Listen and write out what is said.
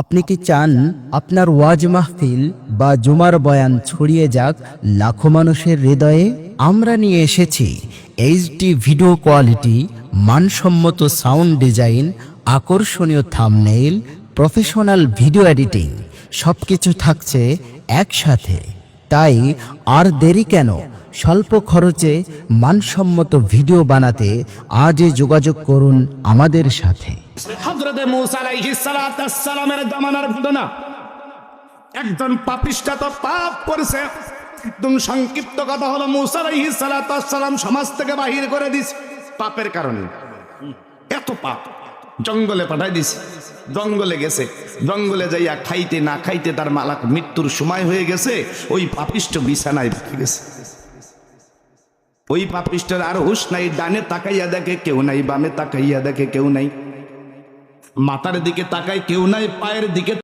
আপনি কি চান আপনার ওয়াজ মাহফিল বা জুমার বয়ান ছড়িয়ে যাক লাখো মানুষের হৃদয়ে? আমরা নিয়ে এসেছি এইচডি ভিডিও কোয়ালিটি মানসম্মত সাউন্ড ডিজাইন আকর্ষণীয় থামনেইল প্রফেশনাল ভিডিও এডিটিং সব কিছু থাকছে একসাথে। তাই আর দেরি কেন? স্বল্প খরচে মানসম্মত ভিডিও বানাতে আজই যোগাযোগ করুন আমাদের সাথে। জামানার একজন পাপিষ্টা তো পাপ করেছে। একদম সংক্ষিপ্ত কথা হলো মুসা আলাইহিস সালাম সমাজ থেকে বাহির করে দিস পাপের কারণে। এত পাপ। জঙ্গলে পাঠাই দিস জঙ্গলে গেছে। জঙ্গলে যাইয়া খাইতে না খাইতে তার মালাক মৃত্যুর সময় হয়ে গেছে। ওই পাপিষ্ট বিছানায় গেছে। ওই পাপিষ্টের আর হুশ নাই, ডানে তাকাইয়া দেখে কেউ নাই, বামে তাকাইয়া দেখে কেউ নাই। মাথার দিকে তাকায় কেউ নাই, পায়ের দিকে